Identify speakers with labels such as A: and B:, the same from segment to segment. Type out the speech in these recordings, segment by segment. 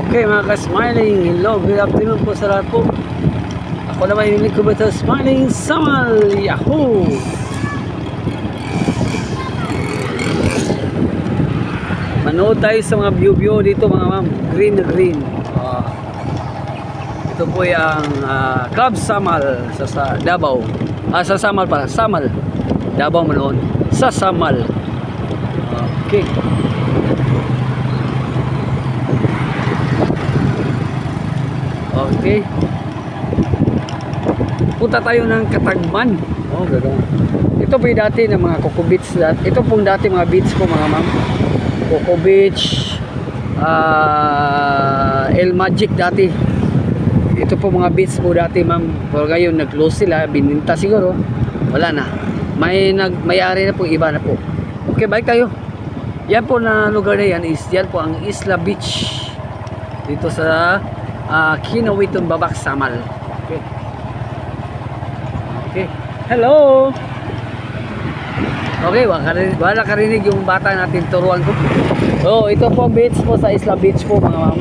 A: Okay mga ka-smiling, hello, good afternoon po sa lahat po. Ako naman yung lingkod ito, Smiling Samal, Yahoo! Manood tayo sa mga view-view dito mga ma'am, green green. Ah, ito po yung ah, Club Samal sa, sa Davao. Ah, sa Samal pala, Samal. Davao manood. Sa Samal. Okay. Okay. Punta tayo ng Katagban. Oh, gano'n. Ito po dati ng mga Coco Beach. Ito pong dati mga beach po mga ma'am. Coco Beach, ah, El Magic dati. Ito po mga beach po dati ma'am. Pero ngayon nag-close sila, bininta siguro. Wala na. May nag may-ari na po, iba na po. Okay, balik tayo. Yan po na lugar na yan is yan po ang Isla Beach. Dito sa uh, Kinawiton Babak Samal. Okay. Okay. Hello. Okay, wala, karinig, wala karinig yung bata natin turuan ko. So, ito po beach po sa Isla Beach po mga ma'am.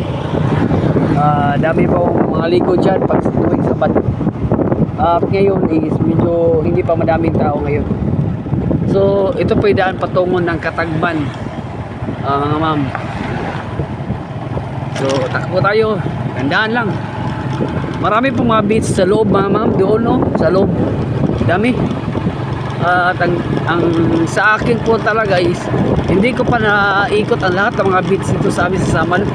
A: Ah, dami po mga ligo dyan pag tuwing sabat. At ngayon is medyo hindi pa madaming tao ngayon. So, ito po yung daan patungo ng Katagban. Ah, mga ma'am. So, takbo tayo. Gandaan lang. Marami pong mga beach sa loob mga ma'am. Doon no, sa loob. Dami. Ah, at ang, ang sa akin po talaga is hindi ko pa naikot ang lahat ng mga beach dito sa amin sa Samal.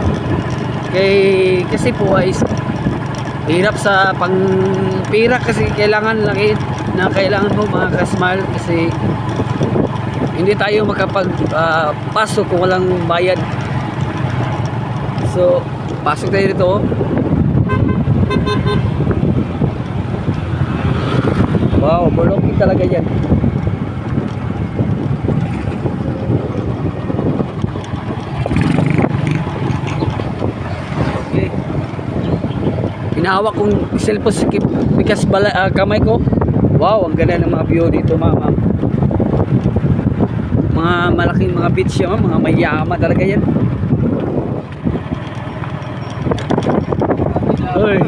A: Kay, kasi po is hirap sa pang pira kasi kailangan laki na kailangan mo mga kasmal kasi hindi tayo makapag ah, pasok kung walang bayad so pasok tayo dito oh. wow bulok talaga yan okay Hinahawak kong cellphone sa bikas bala, ah, kamay ko. Wow, ang ganda ng mga view dito, mama. Mga malaking mga beach yan, ma'am. mga mayama talaga yan. Uy.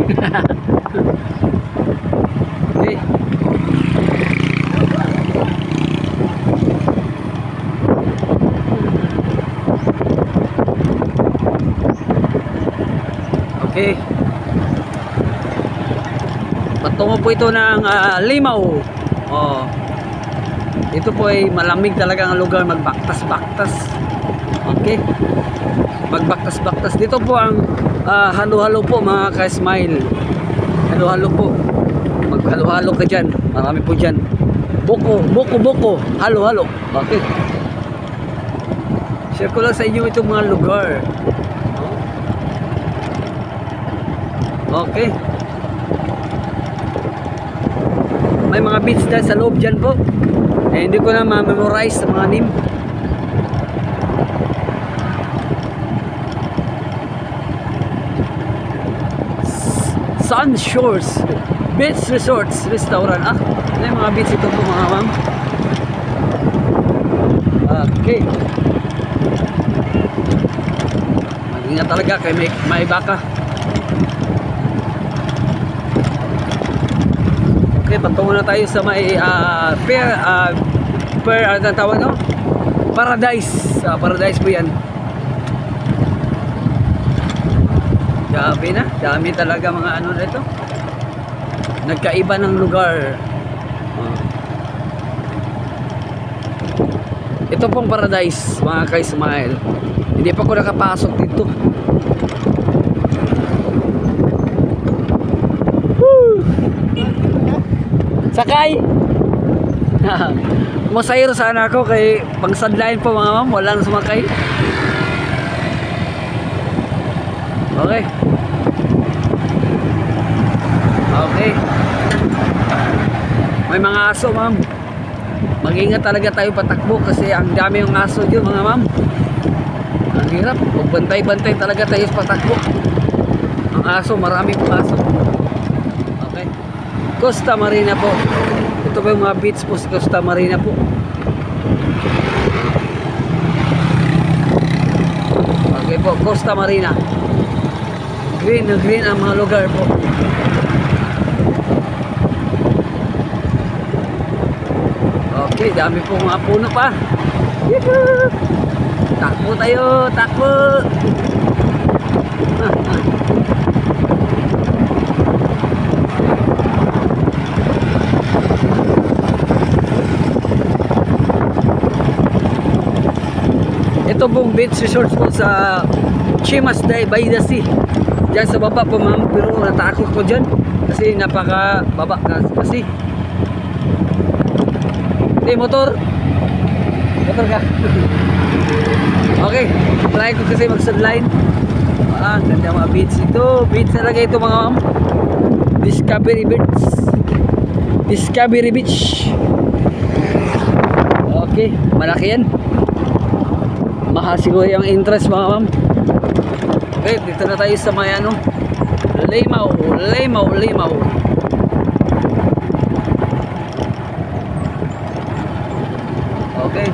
A: okay. Okay. Patungo po ito ng ah, Limaw. Oh. Ito po ay malamig talaga ang lugar magbaktas-baktas. Okay. Magbaktas-baktas. Dito po ang ah, halo-halo po mga ka-smile. Halo-halo po. Maghalo-halo ka dyan. Marami po dyan. Boko, boko, boko. Halo-halo. Okay. Share ko lang sa inyo itong mga lugar. Okay. May mga beach dyan sa loob dyan po. Eh, hindi ko na ma-memorize sa mga name. Sun Shores Beach Resorts Restaurant. Ah, ano yung mga beach ito po mga ma'am? Okay. Mag-ingat talaga kay may, may baka. Okay, patungo na tayo sa may ah, per uh, per ano tawag no? Paradise. Ah, paradise po 'yan. Grabe na, dami talaga mga ano na ito. Nagkaiba ng lugar. Ah. Ito pong paradise, mga ka-smile. Hindi pa ako nakapasok dito. Sakay! Masayro sana ako kay pang sadline po mga ma'am, wala nang sumakay. Okay. Okay. May mga aso ma'am. Mag-ingat talaga tayo patakbo kasi ang dami yung aso dyan mga ma'am. Ang hirap. Magbantay-bantay talaga tayo sa patakbo. Ang aso, marami pong aso. Okay. Costa Marina po. Ito po yung mga beach po sa Costa Marina po. Okay po, Costa Marina. Green na green ang mga lugar po. Okay, dami po mga puno pa. Yuhuu! Takbo tayo, takbo! Ito pong beach resort po sa Chimas Day by the Sea. Diyan sa baba po ma'am, pero natakot ko dyan. Kasi napaka baba kasi. Hey, motor. Motor ka. okay, try ko kasi mag-sunline. Ah, ang ganda mga beach ito. Beach talaga ito mga ma'am. Discovery Beach. Discovery Beach. Okay, malaki yan. Mahal siguro yung interest mga ma'am. Okay, dito na tayo sa may ano. Laymaw, Laymaw, Laymaw. Okay.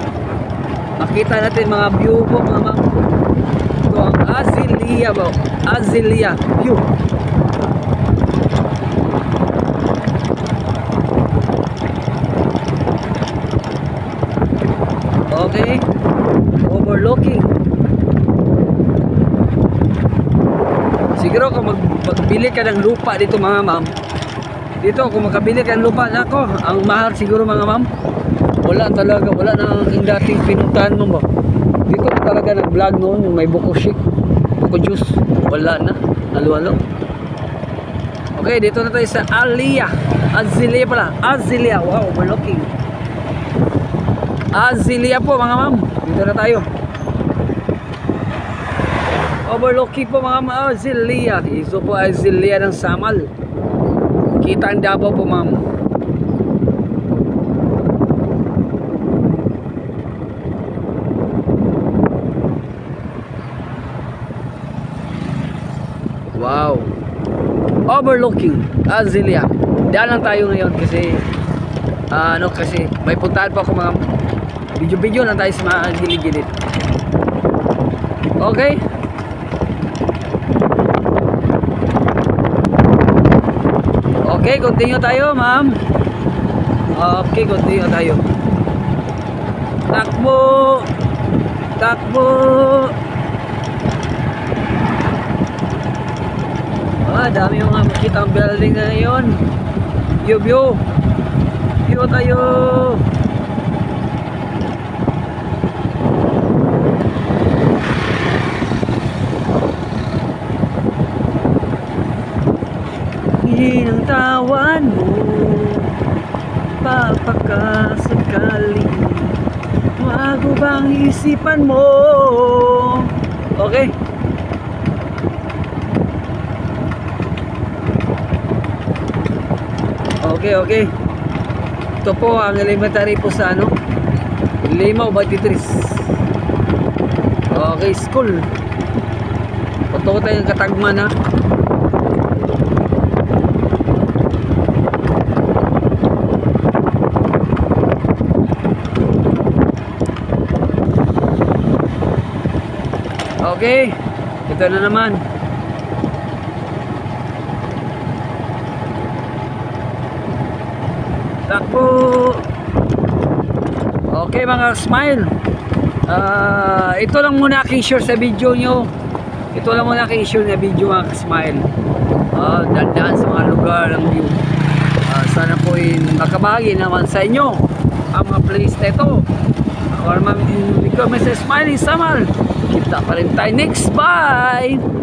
A: Makita natin mga view po mga ma'am. Ito ang Azilia po. Azilia view. Okay. Overlooking. Siguro kung mag magbili ka ng lupa dito mga ma'am. Dito kung makabili ka ng lupa nako, ang mahal siguro mga ma'am. Wala talaga, wala na ang dating pinuntahan mo ba. Dito talaga nag-vlog noon, yung may buko shake, buko juice. Wala na, naluwalo. Okay, dito na tayo sa Alia. Azilia pala. Azilia. Wow, overlooking. Azilia po mga ma'am. Dito na tayo. Overlooking po mga ma'am. Azilia. Ito po Azilia ng Samal. Kita ang Davao po ma'am. Wow. Overlooking Azilia. Diyan lang tayo ngayon kasi ah, ano kasi may puntahan pa ako mga video-video lang tayo sa mga gilid-gilid. Okay? Okay, continue tayo, ma'am. Okay, continue tayo. Takbo! Takbo! Ah, dami yung mga makita ang building na ngayon. View, view. View tayo. Isipan mo Okay Okay, okay. Ito po ang elementary po sa ano? Limaw, Batitris. Okay, school. Ko tayong katagman ha. Okay, ito na naman. Takbo! Okay mga smile. Ah, ito lang muna aking share sa video nyo. Ito lang muna aking share na video mga smile. Ah, dandaan sa mga lugar ng view. Ah, sana po makabagi naman sa inyo ang mga place na ito. Ako naman, ikaw, Mr. Smiley Samal. Kita pa rin tayo next. Bye!